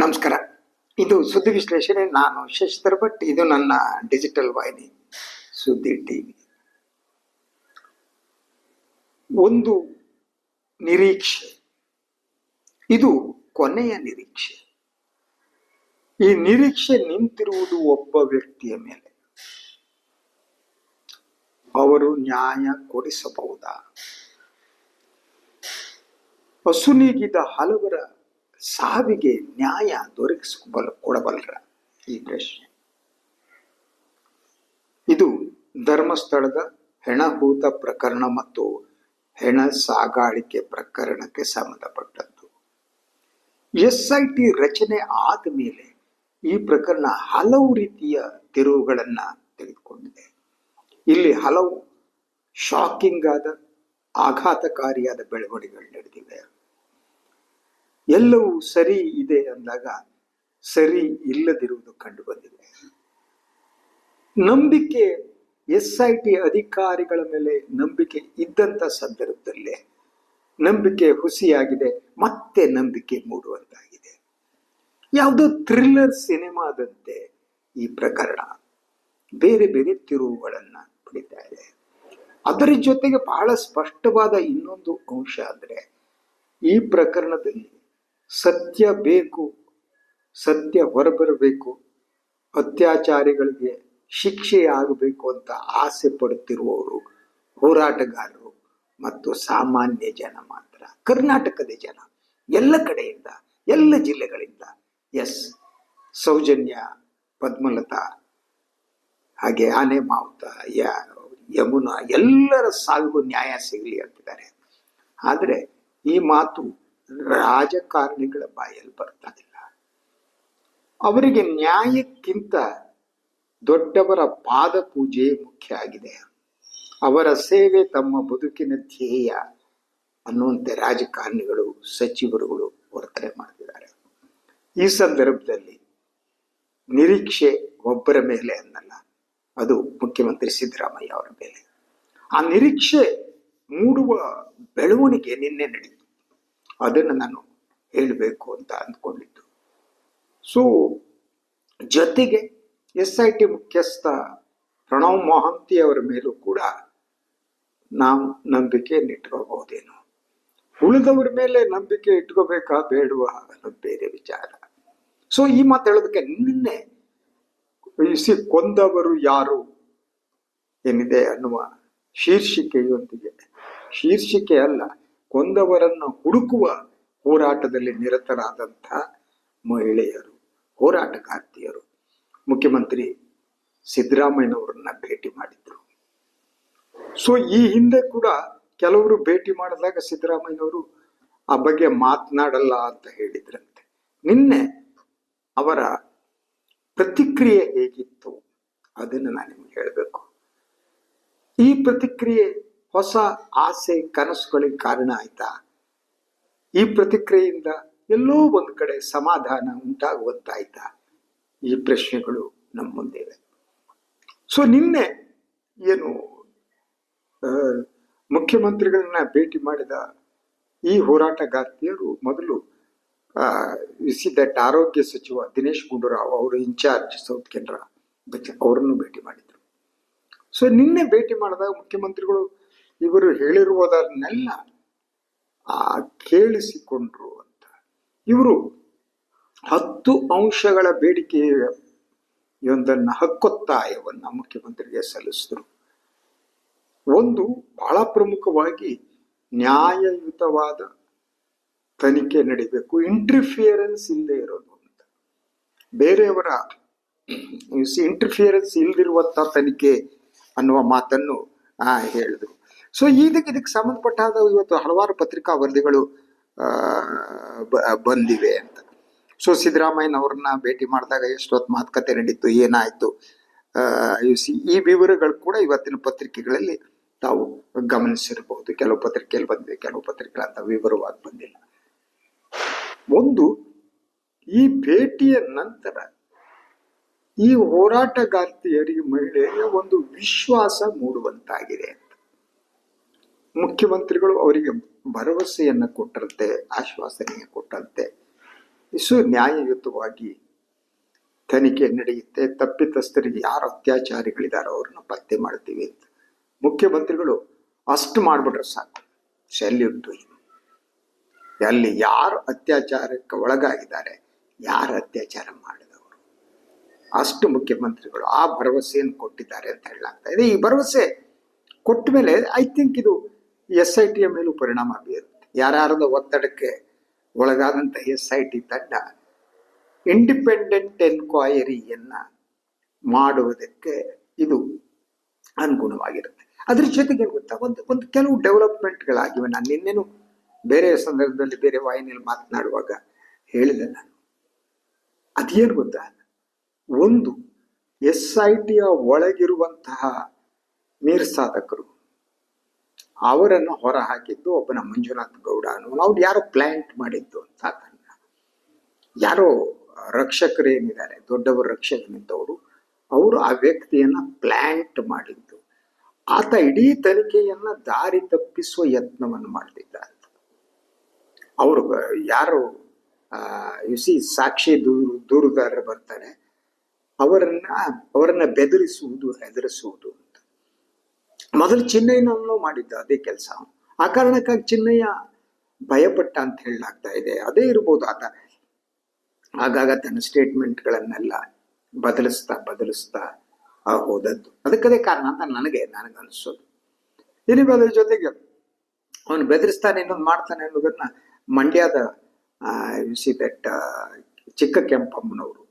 ನಮಸ್ಕಾರ. ಇದು ಸುದ್ದಿ ವಿಶ್ಲೇಷಣೆ. ನಾನು ಶಶಿಧರ್ ಭಟ್ ಇದು ನನ್ನ ಡಿಜಿಟಲ್ ವಾಹಿನಿ, ಸುದ್ದಿ ಟಿವಿ. ಒಂದು ನಿರೀಕ್ಷೆ. ಇದು ಕೊನೆಯ ನಿರೀಕ್ಷೆ. ಈ ನಿರೀಕ್ಷೆ ನಿಂತಿರುವುದು ಒಬ್ಬ ವ್ಯಕ್ತಿಯ ಮೇಲೆ. ಅವರು ನ್ಯಾಯ ಕೊಡಿಸಬಹುದಾ? ಅಸುನೀಗಿದ ಹಲವರ ಸಾವಿಗೆ ನ್ಯಾಯ ದೊರಕಿಸಿಕೊಬಲ್ ಕೊಡಬಲ್ಲರ ಈ ಪ್ರಶ್ನೆ. ಇದು ಧರ್ಮಸ್ಥಳದ ಹೆಣಭೂತ ಪ್ರಕರಣ ಮತ್ತು ಹೆಣ ಸಾಗಾಣಿಕೆ ಪ್ರಕರಣಕ್ಕೆ ಸಂಬಂಧಪಟ್ಟದ್ದು. ಎಸ್ ಐ ಟಿ ರಚನೆ ಆದ ಮೇಲೆ ಈ ಪ್ರಕರಣ ಹಲವು ರೀತಿಯ ತಿರುವುಗಳನ್ನ ತೆಗೆದುಕೊಂಡಿದೆ. ಇಲ್ಲಿ ಹಲವು ಶಾಕಿಂಗ್ ಆದ, ಆಘಾತಕಾರಿಯಾದ ಬೆಳವಣಿಗೆಗಳು ನಡೆದಿವೆ. ಎಲ್ಲವೂ ಸರಿ ಇದೆ ಅಂದಾಗ ಸರಿ ಇಲ್ಲದಿರುವುದು ಕಂಡು ಬಂದಿದೆ ನಂಬಿಕೆ ಎಸ್ ಐ ಟಿ ಅಧಿಕಾರಿಗಳ ಮೇಲೆ ನಂಬಿಕೆ ಇದ್ದಂತ ಸಂದರ್ಭದಲ್ಲೇ ನಂಬಿಕೆ ಹುಸಿಯಾಗಿದೆ, ಮತ್ತೆ ನಂಬಿಕೆ ಮೂಡುವಂತಾಗಿದೆ. ಯಾವುದೋ ಥ್ರಿಲ್ಲರ್ ಸಿನಿಮಾದಂತೆ ಈ ಪ್ರಕರಣ ಬೇರೆ ಬೇರೆ ತಿರುವುಗಳನ್ನು ಪಡಿತಾ ಇದೆ. ಅದರ ಜೊತೆಗೆ ಬಹಳ ಸ್ಪಷ್ಟವಾದ ಇನ್ನೊಂದು ಅಂಶ ಅಂದರೆ ಈ ಪ್ರಕರಣದಲ್ಲಿ ಸತ್ಯ ಬೇಕು, ಸತ್ಯ ಹೊರಬರಬೇಕು, ಅತ್ಯಾಚಾರಿಗಳಿಗೆ ಶಿಕ್ಷೆ ಆಗಬೇಕು ಅಂತ ಆಸೆ ಪಡುತ್ತಿರುವವರು ಹೋರಾಟಗಾರರು ಮತ್ತು ಸಾಮಾನ್ಯ ಜನ ಮಾತ್ರ. ಕರ್ನಾಟಕದ ಜನ, ಎಲ್ಲ ಕಡೆಯಿಂದ, ಎಲ್ಲ ಜಿಲ್ಲೆಗಳಿಂದ. ಎಸ್ ಸೌಜನ್ಯ ಪದ್ಮಲತಾ, ಹಾಗೆ ಆನೆ ಮಾವುತ ಯಮುನಾ, ಎಲ್ಲರ ಸಾವಿಗೂ ನ್ಯಾಯ ಸಿಗಲಿ ಅಂತಿದ್ದಾರೆ. ಆದರೆ ಈ ಮಾತು ರಾಜಕಾರಣಿಗಳ ಬಾಯಲ್ಲಿ ಬರ್ತಾ ಇಲ್ಲ ಅವರಿಗೆ ನ್ಯಾಯಕ್ಕಿಂತ ದೊಡ್ಡವರ ಪಾದ ಪೂಜೆ ಮುಖ್ಯ ಆಗಿದೆ. ಅವರ ಸೇವೆ ತಮ್ಮ ಬದುಕಿನ ಧ್ಯೇಯ ಅನ್ನುವಂತೆ ರಾಜಕಾರಣಿಗಳು, ಸಚಿವರುಗಳು ವರ್ತನೆ ಮಾಡ್ತಿದ್ದಾರೆ. ಈ ಸಂದರ್ಭದಲ್ಲಿ ನಿರೀಕ್ಷೆ ಒಬ್ಬರ ಮೇಲೆ ಅನ್ನಲ್ಲ, ಅದು ಮುಖ್ಯಮಂತ್ರಿ ಸಿದ್ದರಾಮಯ್ಯ ಅವರ ಮೇಲೆ. ಆ ನಿರೀಕ್ಷೆ ಮೂಡುವ ಬೆಳವಣಿಗೆ ನಿನ್ನೆ ನಡೀತು ಅದನ್ನು ನಾನು ಹೇಳಬೇಕು ಅಂತ ಅಂದ್ಕೊಂಡಿದ್ದು. ಸೊ ಜೊತೆಗೆ ಎಸ್ ಐ ಟಿ ಮುಖ್ಯಸ್ಥ ಪ್ರಣವ್ ಮೊಹಂತಿ ಅವರ ಮೇಲೂ ಕೂಡ ನಾವು ನಂಬಿಕೆ ಇಟ್ಕೋಬಹುದೇನು. ಉಳಿದವ್ರ ಮೇಲೆ ನಂಬಿಕೆ ಇಟ್ಕೋಬೇಕಾ ಬೇಡುವ ಅನ್ನೋದು ಬೇರೆ ವಿಚಾರ. ಸೊ ಈ ಮಾತು ಹೇಳೋದಕ್ಕೆ ನಿನ್ನೆ ಇಸಿ ಕೊಂದವರು ಯಾರು ಏನಿದೆ ಅನ್ನುವ ಶೀರ್ಷಿಕೆಯೊಂದಿಗೆ, ಶೀರ್ಷಿಕೆ ಅಲ್ಲ ಕೊಂದವರನ್ನು ಹುಡುಕುವ ಹೋರಾಟದಲ್ಲಿ ನಿರತರಾದಂಥ ಮಹಿಳೆಯರು, ಹೋರಾಟಗಾರ್ತಿಯರು. ಮುಖ್ಯಮಂತ್ರಿ ಸಿದ್ದರಾಮಯ್ಯನವರನ್ನ ಭೇಟಿ ಮಾಡಿದ್ರು. ಸೊ ಈ ಹಿಂದೆ ಕೂಡ ಕೆಲವರು ಭೇಟಿ ಮಾಡಿದಾಗ ಸಿದ್ದರಾಮಯ್ಯನವರು ಆ ಬಗ್ಗೆ ಮಾತನಾಡಲ್ಲ ಅಂತ ಹೇಳಿದ್ರಂತೆ. ನಿನ್ನೆ ಅವರ ಪ್ರತಿಕ್ರಿಯೆ ಹೇಗಿತ್ತು? ಅದನ್ನು ನಾನು ನಿಮ್ಗೆ ಹೇಳಬೇಕು. ಈ ಪ್ರತಿಕ್ರಿಯೆ ಹೊಸ ಆಸೆ ಕನಸುಗಳಿಗೆ ಕಾರಣ ಆಯ್ತಾ? ಈ ಪ್ರತಿಕ್ರಿಯೆಯಿಂದ ಎಲ್ಲೋ ಒಂದು ಕಡೆ ಸಮಾಧಾನ ಉಂಟಾಗುವಂತಾಯ್ತಾ? ಈ ಪ್ರಶ್ನೆಗಳು ನಮ್ಮ ಮುಂದಿವೆ. ಸೊ ನಿನ್ನೆ ಏನು ಮುಖ್ಯಮಂತ್ರಿಗಳನ್ನ ಭೇಟಿ ಮಾಡಿದ ಈ ಹೋರಾಟಗಾರ್ತಿಯರು ಮೊದಲು ಸಿ ದಟ್ ಆರೋಗ್ಯ ಸಚಿವ ದಿನೇಶ್ ಗುಂಡೂರಾವ್ ಅವರು ಇನ್ಚಾರ್ಜ್ ಸೌತ್ ಕೆನರಾ ಅವರನ್ನು ಭೇಟಿ ಮಾಡಿದ್ರು. ಸೊ ನಿನ್ನೆ ಭೇಟಿ ಮಾಡಿದಾಗ ಮುಖ್ಯಮಂತ್ರಿಗಳು ಇವರು ಹೇಳಿರುವುದನ್ನೆಲ್ಲ ಆ ಕೇಳಿಸಿಕೊಂಡ್ರು ಅಂತ. ಇವರು ಹತ್ತು ಅಂಶಗಳ ಬೇಡಿಕೆಯೊಂದನ್ನು ಹಕ್ಕೊತ್ತಾಯವನ್ನ ಮುಖ್ಯಮಂತ್ರಿಗೆ ಸಲ್ಲಿಸಿದ್ರು. ಒಂದು ಬಹಳ ಪ್ರಮುಖವಾಗಿ ನ್ಯಾಯಯುತವಾದ ತನಿಖೆ ನಡೀಬೇಕು ಇಂಟರ್ಫಿಯರೆನ್ಸ್ ಇಲ್ಲದೆ ಇರೋದು ಅಂತ. ಬೇರೆಯವರ ಇಂಟರ್ಫಿಯರೆನ್ಸ್ ಇಲ್ದಿರುವಂಥ ತನಿಖೆ ಅನ್ನುವ ಮಾತನ್ನು ಹೇಳಿದ್ರು. ಸೊ ಇದಕ್ಕೆ ಇದಕ್ಕೆ ಸಂಬಂಧಪಟ್ಟಾದ ಇವತ್ತು ಹಲವಾರು ಪತ್ರಿಕಾ ವರದಿಗಳು ಬಂದಿವೆ ಅಂತ. ಸೊ ಸಿದ್ದರಾಮಯ್ಯನವ್ರನ್ನ ಭೇಟಿ ಮಾಡಿದಾಗ ಎಷ್ಟೊತ್ತು ಮಾತುಕತೆ ನಡೀತು, ಏನಾಯ್ತು ಈ ವಿವರಗಳು ಕೂಡ ಇವತ್ತಿನ ಪತ್ರಿಕೆಗಳಲ್ಲಿ ತಾವು ಗಮನಿಸಿರಬಹುದು. ಕೆಲವು ಪತ್ರಿಕೆಯಲ್ಲಿ ಬಂದಿದೆ ಕೆಲವು ಪತ್ರಿಕೆಗಳ ವಿವರವಾಗಿ ಬಂದಿಲ್ಲ. ಒಂದು, ಈ ಭೇಟಿಯ ನಂತರ ಈ ಹೋರಾಟಗಾರ್ತಿಯರಿಗೆ ಮಹಿಳೆಯರಿಗೆ ಒಂದು ವಿಶ್ವಾಸ ಮೂಡುವಂತಾಗಿದೆ. ಮುಖ್ಯಮಂತ್ರಿಗಳು ಅವರಿಗೆ ಭರವಸೆಯನ್ನು ಕೊಟ್ಟರಂತೆ ಆಶ್ವಾಸನೆಯ ಕೊಟ್ಟಂತೆ ಇಸು ನ್ಯಾಯಯುತವಾಗಿ ತನಿಖೆ ನಡೆಯುತ್ತೆ. ತಪ್ಪಿತಸ್ಥರಿಗೆ ಯಾರು ಅತ್ಯಾಚಾರಿಗಳಿದಾರೋ ಅವ್ರನ್ನ ಪತ್ತೆ ಮಾಡ್ತೀವಿ ಅಂತ. ಮುಖ್ಯಮಂತ್ರಿಗಳು ಅಷ್ಟು ಮಾಡಿಬಿಟ್ರೆ ಸಾಕು. ಸೆಲ್ಯೂಟ್ ಅಲ್ಲಿ ಯಾರು ಅತ್ಯಾಚಾರಕ್ಕೆ ಒಳಗಾಗಿದ್ದಾರೆ, ಯಾರು ಅತ್ಯಾಚಾರ ಮಾಡಿದವರು? ಅಷ್ಟು ಮುಖ್ಯಮಂತ್ರಿಗಳು ಆ ಭರವಸೆಯನ್ನು ಕೊಟ್ಟಿದ್ದಾರೆ ಅಂತ ಹೇಳಲಾಗ್ತಾ ಇದೆ. ಈ ಭರವಸೆ ಕೊಟ್ಟ ಮೇಲೆ ಐ ಥಿಂಕ್ ಇದು ಎಸ್ ಐ ಟಿಯ ಮೇಲೂ ಪರಿಣಾಮ ಬೀರುತ್ತೆ. ಯಾರ್ಯಾರದ ಒತ್ತಡಕ್ಕೆ ಒಳಗಾದಂಥ ಎಸ್ ಐ ಟಿ ತಂಡ ಇಂಡಿಪೆಂಡೆಂಟ್ ಎನ್ಕ್ವೈರಿಯನ್ನ ಮಾಡುವುದಕ್ಕೆ ಇದು ಅನುಗುಣವಾಗಿರುತ್ತೆ. ಅದ್ರ ಜೊತೆಗೆ ಗೊತ್ತಾ, ಒಂದು ಒಂದು ಕೆಲವು ಡೆವಲಪ್ಮೆಂಟ್ಗಳಾಗಿವೆ. ನಾನು ನಿನ್ನೆನು ಬೇರೆ ಸಂದರ್ಭದಲ್ಲಿ ಬೇರೆ ವಾಹಿನಿಯಲ್ಲಿ ಮಾತನಾಡುವಾಗ ಹೇಳಿದೆ ನಾನು. ಅದೇನು ಗೊತ್ತಾ? ಒಂದು ಎಸ್ ಐ ಟಿಯ ಒಳಗಿರುವಂತಹ ಮೀರ್ ಸಾಧಕರು ಅವರನ್ನು ಹೊರ ಹಾಕಿದ್ದು ಒಬ್ಬನ ಮಂಜುನಾಥ್ ಗೌಡ ಅನ್ನೋನು ಅವ್ರು ಯಾರೋ ಪ್ಲಾಂಟ್ ಮಾಡಿದ್ದು ಅಂತ ಅದನ್ನ ಯಾರೋ ರಕ್ಷಕರೇನಿದ್ದಾರೆ ದೊಡ್ಡವರು ರಕ್ಷಕನಿದ್ದವರು, ಅವರು ಆ ವ್ಯಕ್ತಿಯನ್ನ ಪ್ಲಾಂಟ್ ಮಾಡಿದ್ದು. ಆತ ಇಡೀ ತನಿಖೆಯನ್ನ ದಾರಿ ತಪ್ಪಿಸುವ ಯತ್ನವನ್ನು ಮಾಡ್ತಿದ್ದ ಅಂತ ಅವರು, ಯಾರು ಸಿ ಸಾಕ್ಷಿ ದೂರು ದೂರುದಾರರು ಬರ್ತಾರೆ. ಅವರನ್ನ ಅವರನ್ನ ಬೆದರಿಸುವುದು, ಹೆದರಿಸುವುದು ಮೊದಲು ಚಿನ್ನಯ್ಯನನ್ನು ಮಾಡಿದ್ದ ಅದೇ ಕೆಲಸ. ಆ ಕಾರಣಕ್ಕಾಗಿ ಚಿನ್ನಯ್ಯ ಭಯಪಟ್ಟ ಅಂತ ಹೇಳಲಾಗ್ತಾ ಇದೆ. ಅದೇ ಇರ್ಬೋದು ಆತ. ಆಗಾಗ ತನ್ನ ಸ್ಟೇಟ್ಮೆಂಟ್ಗಳನ್ನೆಲ್ಲ ಬದಲಿಸ್ತಾ ಬದಲಿಸ್ತಾ ಹೋದದ್ದು. ಅದಕ್ಕದೇ ಕಾರಣ ಅಂತ ನನಗೆ ನನಗನ್ಸೋದು ಇನ್ನು ಅದರ ಜೊತೆಗೆ ಅವನು ಬೆದರಿಸ್ತಾನೆ, ಇನ್ನೊಂದು ಮಾಡ್ತಾನೆ ಅನ್ನೋದನ್ನ ಮಂಡ್ಯದ ಸಿ ದಟ್ ಚಿಕ್ಕ ಕೆಂಪಮ್ಮನವರು.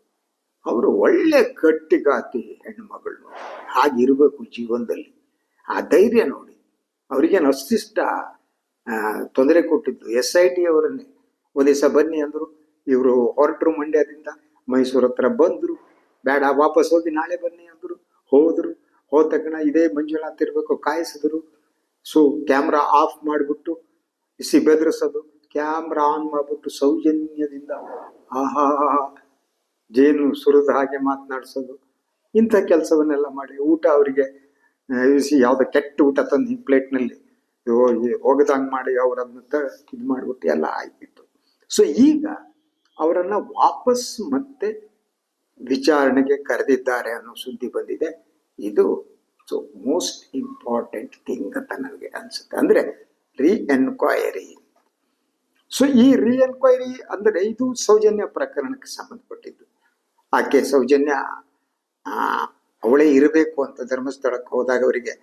ಅವರು ಒಳ್ಳೆ ಗಟ್ಟಿಗಾತಿ ಹೆಣ್ಮಗಳು ಮಗಳು ಹಾಗಿರ್ಬೇಕು ಜೀವನದಲ್ಲಿ. ಆ ಧೈರ್ಯ ನೋಡಿ. ಅವರಿಗೇನು ಅಷ್ಟಿಷ್ಟ ತೊಂದರೆ ಕೊಟ್ಟಿದ್ದು. ಎಸ್ ಐ ಟಿ ಅವರನ್ನೇ. ಒಂದು ದಿವಸ ಬನ್ನಿ ಅಂದರು, ಇವರು ಹೊರಟರು ಮಂಡ್ಯದಿಂದ, ಮೈಸೂರು ಹತ್ರ ಬಂದರು. ಬೇಡ, ವಾಪಸ್ ಹೋಗಿ ನಾಳೆ ಬನ್ನಿ ಅಂದರು. ಹೋದರು. ಹೋದ ತಕ್ಷಣ ಇದೇ ಮಂಜುನಾಥ್ ಇರಬೇಕು, ಕಾಯಿಸಿದ್ರು. ಸೊ, ಕ್ಯಾಮ್ರಾ ಆಫ್ ಮಾಡಿಬಿಟ್ಟು ಬಿಸಿ ಬೆದರಿಸೋದು. ಕ್ಯಾಮ್ರಾ ಆನ್ ಮಾಡಿಬಿಟ್ಟು ಸೌಜನ್ಯದಿಂದ, ಆಹಾ, ಜೇನು ಸುರಿದ ಹಾಗೆ ಮಾತನಾಡಿಸೋದು. ಇಂಥ ಕೆಲಸವನ್ನೆಲ್ಲ ಮಾಡಿ, ಊಟ ಅವರಿಗೆ ಯಾವುದೋ ಕೆಟ್ಟ ಊಟ ತಂದು ಹಿಂಗೆ ಪ್ಲೇಟ್ನಲ್ಲಿ ಹೋಗದಂಗೆ ಮಾಡಿ ಅವರನ್ನ ಇದು ಮಾಡಿಬಿಟ್ಟು ಎಲ್ಲ ಆಯ್ತಿತ್ತು ಸೊ ಈಗ ಅವರನ್ನ ವಾಪಸ್ ಮತ್ತೆ ವಿಚಾರಣೆಗೆ ಕರೆದಿದ್ದಾರೆ ಅನ್ನೋ ಸುದ್ದಿ ಬಂದಿದೆ. ಇದು ಸೊ ಮೋಸ್ಟ್ ಇಂಪಾರ್ಟೆಂಟ್ ಥಿಂಗ್ ಅಂತ ನನಗೆ ಅನ್ಸುತ್ತೆ. ಅಂದ್ರೆ ರೀ ಎನ್ಕ್ವೈರಿ ಸೊ ಈ ರೀ ಎನ್ಕ್ವೈರಿ ಅಂದರೆ ಇದು ಸೌಜನ್ಯ ಪ್ರಕರಣಕ್ಕೆ ಸಂಬಂಧಪಟ್ಟಿದ್ದು. ಆಕೆ ಸೌಜನ್ಯ ಅವಳೇ ಇರಬೇಕು ಅಂತ ಧರ್ಮಸ್ಥಳಕ್ಕೆ ಹೋದಾಗ ಅವರಿಗೆ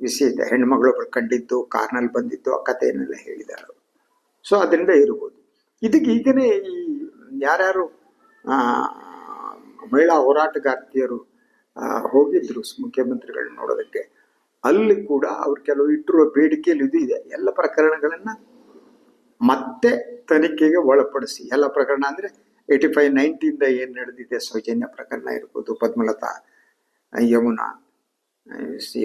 ವಿಸಿ ಹೆಣ್ಮಗಳು ಕಂಡಿದ್ದು, ಕಾರ್ನಲ್ಲಿ ಬಂದಿದ್ದು, ಆ ಕಥೆಯನ್ನೆಲ್ಲ ಹೇಳಿದ್ದಾರೆ ಸೊ ಅದರಿಂದ ಇರ್ಬೋದು ಇದಕ್ಕೆ ಈಗನೇ ಈ ಯಾರ್ಯಾರು ಮಹಿಳಾ ಹೋರಾಟಗಾರ್ತಿಯರು ಹೋಗಿದ್ರು ಮುಖ್ಯಮಂತ್ರಿಗಳನ್ನ ನೋಡೋದಕ್ಕೆ, ಅಲ್ಲಿ ಕೂಡ ಅವ್ರು ಕೆಲವು ಇಟ್ಟಿರುವ ಬೇಡಿಕೆಯಲ್ಲಿ ಇದು ಇದೆ. ಎಲ್ಲ ಪ್ರಕರಣಗಳನ್ನ ಮತ್ತೆ ತನಿಖೆಗೆ ಒಳಪಡಿಸಿ. ಎಲ್ಲ ಪ್ರಕರಣ ಅಂದ್ರೆ ಏಯ್ಟಿ ಫೈವ್ ನೈನ್ಟಿಯಿಂದ ಏನು ನಡೆದಿದೆ, ಸೌಜನ್ಯ ಪ್ರಕರಣ ಇರ್ಬೋದು, ಪದ್ಮಲತಾ ಯಮುನಾ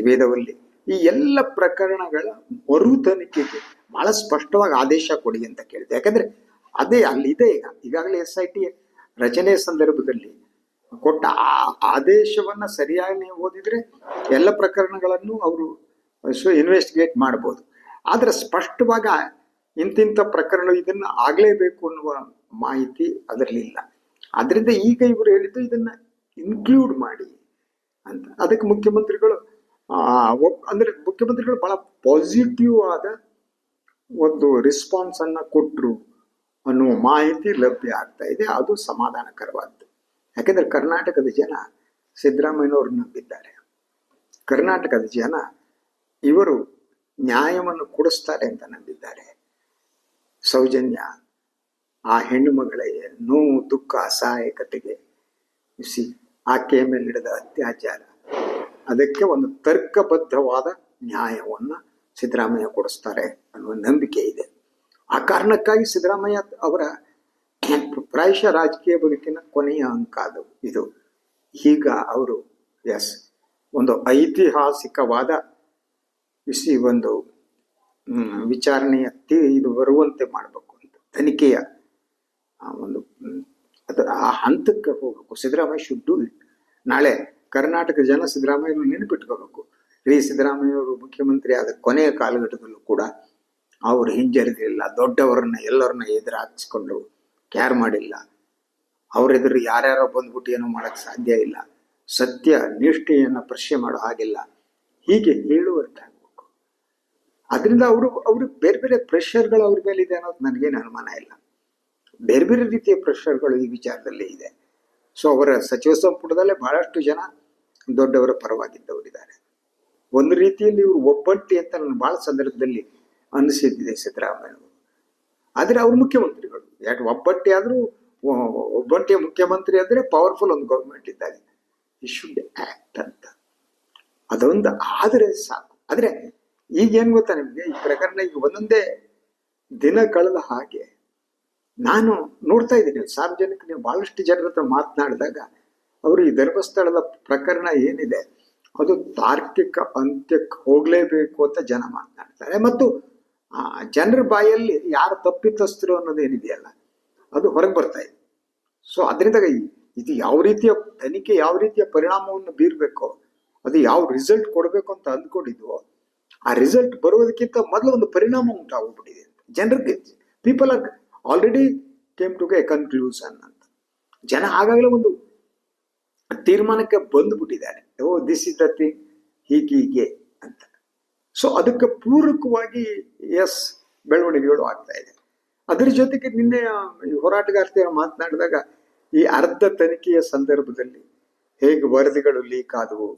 ವೇದವಲ್ಲಿ ಈ ಎಲ್ಲ ಪ್ರಕರಣಗಳ ಮರು ತನಿಖೆಗೆ ಬಹಳ ಸ್ಪಷ್ಟವಾಗಿ ಆದೇಶ ಕೊಡಿ ಅಂತ ಕೇಳಿದೆ. ಯಾಕಂದ್ರೆ ಅದೇ ಅಲ್ಲಿದೆ ಈಗ. ಈಗಾಗಲೇ ಎಸ್ ಐ ಟಿ ರಚನೆ ಸಂದರ್ಭದಲ್ಲಿ ಕೊಟ್ಟ ಆ ಆದೇಶವನ್ನ ಸರಿಯಾಗಿ ನೀವು ಓದಿದ್ರೆ ಎಲ್ಲ ಪ್ರಕರಣಗಳನ್ನು ಅವರು ಇನ್ವೆಸ್ಟಿಗೇಟ್ ಮಾಡ್ಬೋದು. ಆದ್ರೆ ಸ್ಪಷ್ಟವಾಗ ಇಂತಿಂಥ ಪ್ರಕರಣ ಇದನ್ನ ಆಗ್ಲೇಬೇಕು ಅನ್ನುವ ಮಾಹಿತಿ ಅದರಲ್ಲಿ ಇಲ್ಲ ಅದರಿಂದ ಈಗ ಇವರು ಹೇಳಿದ್ದು ಇದನ್ನ ಇನ್ಕ್ಲೂಡ್ ಮಾಡಿ. ಅಂತ. ಅದಕ್ಕೆ ಮುಖ್ಯಮಂತ್ರಿಗಳು ಅಂದರೆ ಮುಖ್ಯಮಂತ್ರಿಗಳು ಬಹಳ ಪಾಸಿಟಿವ್ ಆದ ಒಂದು ರೆಸ್ಪಾನ್ಸ್ ಅನ್ನ ಕೊಟ್ಟರು ಅನ್ನುವ ಮಾಹಿತಿ ಲಭ್ಯ ಆಗ್ತಾ ಇದೆ. ಅದು ಸಮಾಧಾನಕರವಾದ್ದು. ಯಾಕೆಂದ್ರೆ ಕರ್ನಾಟಕದ ಜನ ಸಿದ್ದರಾಮಯ್ಯನವರು ನಂಬಿದ್ದಾರೆ. ಕರ್ನಾಟಕದ ಜನ ಇವರು ನ್ಯಾಯವನ್ನು ಕೊಡಿಸ್ತಾರೆ ಅಂತ ನಂಬಿದ್ದಾರೆ. ಸೌಜನ್ಯ, ಆ ಹೆಣ್ಣು ಮಗಳಿಗೆ ನೋವು, ದುಃಖ, ಅಸಹಾಯಕತೆಗೆ ಬಿಸಿ ಆಕೆಯ ಮೇಲೆ ನಡೆದ ಅತ್ಯಾಚಾರ. ಅದಕ್ಕೆ ಒಂದು ತರ್ಕಬದ್ಧವಾದ ನ್ಯಾಯವನ್ನು ಸಿದ್ದರಾಮಯ್ಯ ಕೊಡಿಸ್ತಾರೆ ಅನ್ನುವ ನಂಬಿಕೆ ಇದೆ. ಆ ಕಾರಣಕ್ಕಾಗಿ ಸಿದ್ದರಾಮಯ್ಯ ಅವರ ಪ್ರಾಯಶಃ ರಾಜಕೀಯ ಬದುಕಿನ ಕೊನೆಯ ಅಂಕ ಅದು, ಇದು. ಈಗ ಅವರು, ಎಸ್, ಒಂದು ಐತಿಹಾಸಿಕವಾದ ಬಿಸಿ ಒಂದು ವಿಚಾರಣೆಯ ಇದು ಬರುವಂತೆ ಮಾಡಬೇಕು ಅಂತ. ತನಿಖೆಯ ಒಂದು ಅದು ಆ ಹಂತಕ್ಕೆ ಹೋಗಬೇಕು. ಸಿದ್ದರಾಮಯ್ಯ ಶುಡ್ ಡೂ ಇಟ್ ನಾಳೆ ಕರ್ನಾಟಕ ಜನ ಸಿದ್ದರಾಮಯ್ಯನ ನೆನಪಿಟ್ಕೋಬೇಕು. ರೀ ಸಿದ್ದರಾಮಯ್ಯ ಅವರು ಮುಖ್ಯಮಂತ್ರಿ ಆದ ಕೊನೆಯ ಕಾಲಘಟ್ಟದಲ್ಲೂ ಕೂಡ ಅವರು ಹಿಂಜರಿದಿಲ್ಲ. ದೊಡ್ಡವರನ್ನ ಎಲ್ಲರನ್ನ ಎದುರು ಹಾಕಿಸ್ಕೊಂಡು ಕ್ಯಾರ್ ಮಾಡಿಲ್ಲ. ಅವರೆದುರು ಯಾರ್ಯಾರೋ ಬಂದ್ಬಿಟ್ಟು ಏನೋ ಮಾಡೋಕ್ಕೆ ಸಾಧ್ಯ ಇಲ್ಲ. ಸತ್ಯ, ನಿಷ್ಠೆಯನ್ನು ಪ್ರಶ್ನೆ ಮಾಡೋ ಹಾಗಿಲ್ಲ. ಹೀಗೆ ಹೇಳುವಂತಾಗಬೇಕು ಅದರಿಂದ ಅವರು ಅವರು ಬೇರೆ ಬೇರೆ ಪ್ರೆಷರ್ಗಳು ಅವ್ರ ಮೇಲೆ ಇದೆ ಅನ್ನೋದು ನನಗೇನು ಅನುಮಾನ ಇಲ್ಲ. ಬೇರೆ ಬೇರೆ ರೀತಿಯ ಪ್ರೆಷರ್ಗಳು ಈ ವಿಚಾರದಲ್ಲಿ ಇದೆ. ಸೊ ಅವರ ಸಚಿವ ಸಂಪುಟದಲ್ಲೇ ಬಹಳಷ್ಟು ಜನ ದೊಡ್ಡವರ ಪರವಾಗಿದ್ದವರಿದ್ದಾರೆ. ಒಂದು ರೀತಿಯಲ್ಲಿ ಇವರು ಒಬ್ಬಂಟಿ ಅಂತ ನಾನು ಬಹಳ ಸಂದರ್ಭದಲ್ಲಿ ಅನಿಸಿದ್ದಿದೆ ಸಿದ್ದರಾಮಯ್ಯ ಆದರೆ ಅವ್ರು ಮುಖ್ಯಮಂತ್ರಿಗಳು. ಯಾಕೆ ಒಬ್ಬಂಟಿ ಆದರೂ ಒಬ್ಬಂಟಿಯ ಮುಖ್ಯಮಂತ್ರಿ ಅಂದರೆ ಪವರ್ಫುಲ್ ಒಂದು ಗೌರ್ಮೆಂಟ್ ಇದ್ದಾಗ ಈ ಶುಡ್ ಆಕ್ಟ್ ಅಂತ. ಅದೊಂದು ಆದರೆ ಸಾಕು. ಆದರೆ ಈಗೇನು ಗೊತ್ತಾ ನಿಮಗೆ? ಈ ಪ್ರಕರಣ ಈಗ ಒಂದೊಂದೇ ದಿನ ಕಳೆದ ಹಾಗೆ ನಾನು ನೋಡ್ತಾ ಇದ್ದೀನಿ ಸಾರ್ವಜನಿಕ, ನೀವು ಬಹಳಷ್ಟು ಜನರ ಹತ್ರ ಮಾತನಾಡಿದಾಗ ಅವರು ಈ ಧರ್ಮಸ್ಥಳದ ಪ್ರಕರಣ ಏನಿದೆ, ಅದು ತಾರ್ಕಿಕ ಅಂತ್ಯಕ್ಕೆ ಹೋಗಲೇಬೇಕು ಅಂತ ಜನ ಮಾತನಾಡ್ತಾರೆ. ಮತ್ತು ಜನರ ಬಾಯಲ್ಲಿ ಯಾರು ತಪ್ಪಿತಸ್ಥರು ಅನ್ನೋದು ಏನಿದೆಯಲ್ಲ, ಅದು ಹೊರಗೆ ಬರ್ತಾ ಇದೆ. ಸೊ ಅದರಿಂದ ಇದು ಯಾವ ರೀತಿಯ ತನಿಖೆ, ಯಾವ ರೀತಿಯ ಪರಿಣಾಮವನ್ನು ಬೀರಬೇಕೋ, ಅದು ಯಾವ ರಿಸಲ್ಟ್ ಕೊಡಬೇಕು ಅಂತ ಅಂದ್ಕೊಂಡಿದ್ವೋ, ಆ ರಿಸಲ್ಟ್ ಬರುವುದಕ್ಕಿಂತ ಮೊದಲು ಒಂದು ಪರಿಣಾಮ ಉಂಟಾಗ್ಬಿಟ್ಟಿದೆ ಜನರಿಗೆ people are already came to a conclusion ಅಂತ ಜನ ಆಗಾಗಲೇ ಒಂದು ತೀರ್ಮಾನಕ್ಕೆ ಬಂದುಬಿಟ್ಟಿದ್ದಾರೆ. Oh this is the thing ಹೀಗೆ ಹೀಗೆ ಅಂತ. ಸೊ ಅದಕ್ಕೆ ಪೂರಕವಾಗಿ ಎಸ್ ಬೆಳವಣಿಗೆಗಳು ಆಗ್ತಾ ಇದೆ. ಅದರ ಜೊತೆಗೆ ನಿನ್ನೆ ಈ ಹೋರಾಟಗಾರ್ತಿಯರು ಮಾತನಾಡಿದಾಗ, ಈ ಅರ್ಧ ತನಿಖೆಯ ಸಂದರ್ಭದಲ್ಲಿ ಹೇಗೆ ವರದಿಗಳು ಲೀಕ್ ಆದವು,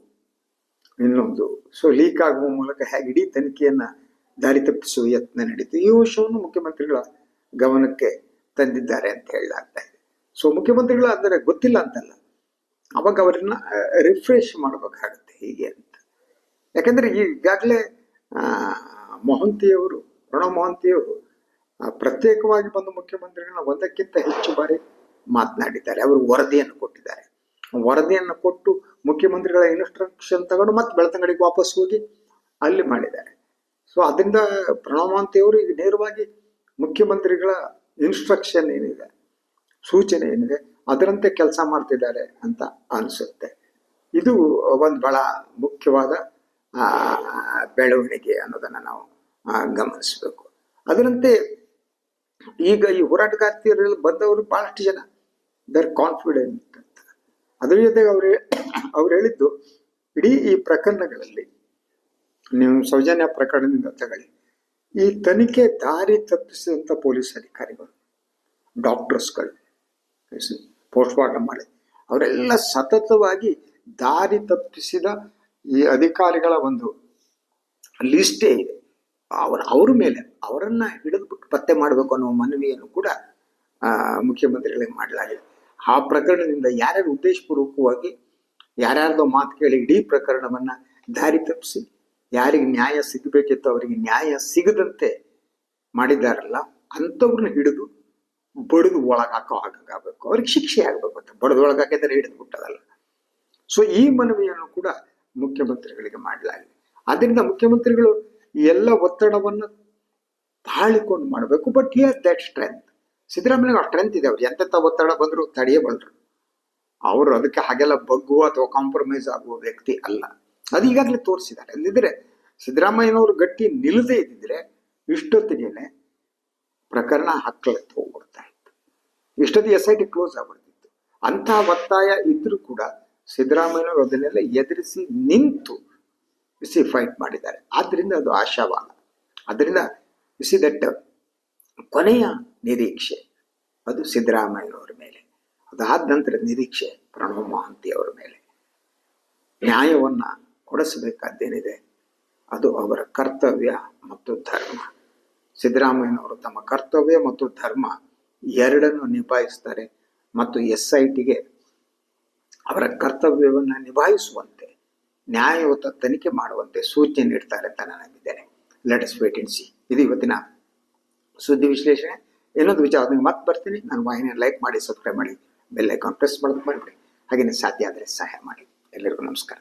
ಇನ್ನೊಂದು. ಸೊ ಲೀಕ್ ಆಗುವ ಮೂಲಕ ಹೇಗೆ ಇಡೀ ತನಿಖೆಯನ್ನು ದಾರಿ ತಪ್ಪಿಸುವ ಯತ್ನ ನಡೀತು. ಈ ವಿಷಯವನ್ನು ಮುಖ್ಯಮಂತ್ರಿಗಳ ಗಮನಕ್ಕೆ ತಂದಿದ್ದಾರೆ ಅಂತ ಹೇಳಲಾಗ್ತಾ ಇದೆ. ಸೊ ಮುಖ್ಯಮಂತ್ರಿಗಳು ಅಂದರೆ ಗೊತ್ತಿಲ್ಲ ಅಂತಲ್ಲ. ಅವಾಗ ಅವರನ್ನ ರಿಫ್ರೆಶ್ ಮಾಡಬೇಕಾಗತ್ತೆ ಹೀಗೆ ಅಂತ. ಯಾಕಂದ್ರೆ ಈಗಾಗಲೇ ಮೊಹಂತಿಯವರು, ಪ್ರಣವ್ ಮೊಹಂತಿಯವರು ಪ್ರತ್ಯೇಕವಾಗಿ ಬಂದು ಮುಖ್ಯಮಂತ್ರಿಗಳನ್ನ ಒಂದಕ್ಕಿಂತ ಹೆಚ್ಚು ಬಾರಿ ಮಾತನಾಡಿದ್ದಾರೆ. ಅವರು ವರದಿಯನ್ನು ಕೊಟ್ಟಿದ್ದಾರೆ. ವರದಿಯನ್ನು ಕೊಟ್ಟು ಮುಖ್ಯಮಂತ್ರಿಗಳ ಇನ್ಸ್ಟ್ರಕ್ಷನ್ ತಗೊಂಡು ಮತ್ತೆ ಬೆಳತಂಗಡಿಗೆ ವಾಪಸ್ ಹೋಗಿ ಅಲ್ಲಿ ಮಾಡಿದ್ದಾರೆ. ಸೊ ಅದರಿಂದ ಪ್ರಣವ್ ಮೊಹಂತಿಯವರು ಈಗ ನೇರವಾಗಿ ಮುಖ್ಯಮಂತ್ರಿಗಳ ಇನ್ಸ್ಟ್ರಕ್ಷನ್ ಏನಿದೆ? ಸೂಚನೆ ಏನಿದೆ? ಅದರಂತೆ ಕೆಲಸ ಮಾಡ್ತಿದ್ದಾರೆ ಅಂತ ಅನಿಸುತ್ತೆ. ಇದು ಒಂದು ಬಹಳ ಮುಖ್ಯವಾದ ಬೆಳವಣಿಗೆ ಅನ್ನೋದನ್ನು ನಾವು ಗಮನಿಸಬೇಕು. ಅದರಂತೆ ಈಗ ಈ ಹೋರಾಟಗಾರ್ತಿಯರಲ್ಲಿ ಬಂದವರು ಬಹಳಷ್ಟು ಜನ. ದರ್ ಕಾನ್ಫಿಡೆಂಟ್ ಅಂತ ಅದರ ಜೊತೆಗೆ ಅವ್ರು ಅವ್ರು ಹೇಳಿದ್ದು, ಇಡೀ ಈ ಪ್ರಕರಣಗಳಲ್ಲಿ, ನೀವು ಸೌಜನ್ಯ ಪ್ರಕರಣದಿಂದ ತಗೊಳ್ಳಿ. ಈ ತನಿಖೆ ದಾರಿ ತಪ್ಪಿಸಿದಂಥ ಪೊಲೀಸ್ ಅಧಿಕಾರಿಗಳು ಡಾಕ್ಟರ್ಸ್ಗಳು ಪೋಸ್ಟ್ ಮಾರ್ಟಮ್ ಮಾಡಿ. ಅವರೆಲ್ಲ ಸತತವಾಗಿ ದಾರಿ ತಪ್ಪಿಸಿದ ಈ ಅಧಿಕಾರಿಗಳ ಒಂದು ಲಿಸ್ಟೇ ಇದೆ. ಅವರ, ಅವ್ರ ಮೇಲೆ ಅವರನ್ನು ಹಿಡಿದ್ಬಿಟ್ಟು ಪತ್ತೆ ಮಾಡಬೇಕು ಅನ್ನೋ ಮನವಿಯನ್ನು ಕೂಡ ಮುಖ್ಯಮಂತ್ರಿಗಳಿಗೆ ಮಾಡಲಾಗಿದೆ. ಆ ಪ್ರಕರಣದಿಂದ ಯಾರ್ಯಾರು ಉದ್ದೇಶಪೂರ್ವಕವಾಗಿ ಯಾರ್ಯಾರ್ದೋ ಮಾತು ಕೇಳಿ ಇಡೀ ಪ್ರಕರಣವನ್ನು ದಾರಿ ತಪ್ಪಿಸಿ ಯಾರಿಗೆ ನ್ಯಾಯ ಸಿಗಬೇಕಿತ್ತು ಅವರಿಗೆ ನ್ಯಾಯ ಸಿಗದಂತೆ ಮಾಡಿದಾರಲ್ಲ ಅಂಥವ್ರನ್ನ ಹಿಡಿದು ಬಡಿದು ಒಳಗಾಕೋ ಆಗಬೇಕು. ಅವ್ರಿಗೆ ಶಿಕ್ಷೆ ಆಗಬೇಕು ಅಂತ. ಬಡದು ಒಳಗಾಕಿದ್ರೆ ಹಿಡಿದು ಬಿಟ್ಟದಲ್ಲ. ಸೊ ಈ ಮನವಿಯನ್ನು ಕೂಡ ಮುಖ್ಯಮಂತ್ರಿಗಳಿಗೆ ಮಾಡಲಾಗಿದೆ. ಆದ್ದರಿಂದ ಮುಖ್ಯಮಂತ್ರಿಗಳು ಎಲ್ಲ ಒತ್ತಡವನ್ನು ತಾಳಿಕೊಂಡು ಮಾಡಬೇಕು. But here that strength Siddaramaiah strength ಇದೆ ಅವ್ರು ಎಂತೆಂಥ ಒತ್ತಡ ಬಂದರೂ ತಡೆಯಬಲ್ಲರು. ಅವರು ಅದಕ್ಕೆ ಹಾಗೆಲ್ಲ ಬಗ್ಗುವ ಅಥವಾ ಕಾಂಪ್ರಮೈಸ್ ಆಗುವ ವ್ಯಕ್ತಿ ಅಲ್ಲ. ಅದು ಈಗಾಗಲೇ ತೋರಿಸಿದ್ದಾರೆ. ಅಲ್ಲಿದ್ರೆ ಸಿದ್ದರಾಮಯ್ಯನವರು ಗಟ್ಟಿ ನಿಲ್ಲದೇ ಇದ್ದಿದ್ರೆ ಇಷ್ಟೊತ್ತಿಗೆ ಪ್ರಕರಣ ಹಕ್ಕಲೆ ಹೋಗ್ಬಿಡ್ತಾ ಇತ್ತು ಇಷ್ಟೊತ್ತಿಗೆ ಎಸ್ ಐ ಟಿ ಕ್ಲೋಸ್ ಆಗ್ಬಿಡ್ತಿತ್ತು. ಅಂಥ ಒತ್ತಾಯ ಇದ್ರೂ ಕೂಡ ಸಿದ್ದರಾಮಯ್ಯನವರು ಅದನ್ನೆಲ್ಲ ಎದುರಿಸಿ ನಿಂತು ಬಿಸಿ ಫೈಟ್ ಮಾಡಿದ್ದಾರೆ. ಆದ್ದರಿಂದ ಅದು ಆಶಾವಾದ. ಅದರಿಂದ ಬಿಸಿ ದಟ್ಟ ಕೊನೆಯ ನಿರೀಕ್ಷೆ ಅದು ಸಿದ್ದರಾಮಯ್ಯನವರ ಮೇಲೆ. ಅದಾದ ನಂತರ ನಿರೀಕ್ಷೆ ಪ್ರಣವ್ ಮಹಾಂತಿ ಅವರ ಮೇಲೆ. ನ್ಯಾಯವನ್ನ ಕೊಡಿಸಬೇಕಾದ್ದೇನಿದೆ? ಅದು ಅವರ ಕರ್ತವ್ಯ ಮತ್ತು ಧರ್ಮ. ಸಿದ್ದರಾಮಯ್ಯನವರು ತಮ್ಮ ಕರ್ತವ್ಯ ಮತ್ತು ಧರ್ಮ ಎರಡನ್ನು ನಿಭಾಯಿಸ್ತಾರೆ ಮತ್ತು ಎಸ್ ಐ ಟಿಗೆ ಅವರ ಕರ್ತವ್ಯವನ್ನು ನಿಭಾಯಿಸುವಂತೆ, ನ್ಯಾಯಯುತ ತನಿಖೆ ಮಾಡುವಂತೆ ಸೂಚನೆ ನೀಡ್ತಾರೆ ಅಂತ ನಾನು ನಂಬಿದ್ದೇನೆ. ಲೆಟ್ ಅಸ್ ವೇಟ್ ಅಂಡ್ ಇದು ಇವತ್ತಿನ ಸುದ್ದಿ ವಿಶ್ಲೇಷಣೆ. ಇನ್ನೊಂದು ವಿಚಾರ, ನೀವು ಮತ್ತೆ ಬರ್ತೀನಿ. ನಾನು ವಾಹಿನಿಯನ್ನು ಲೈಕ್ ಮಾಡಿ ಸಬ್ಸ್ಕ್ರೈಬ್ ಮಾಡಿ ಬೆಲ್ ಐಕಾನ್ ಪ್ರೆಸ್ ಮಾಡೋದು ಮಾಡಿಬಿಡಿ ಹಾಗೆಯೇ ಸಾಧ್ಯ ಆದರೆ ಸಹಾಯ ಮಾಡಿ. ಎಲ್ಲರಿಗೂ ನಮಸ್ಕಾರ.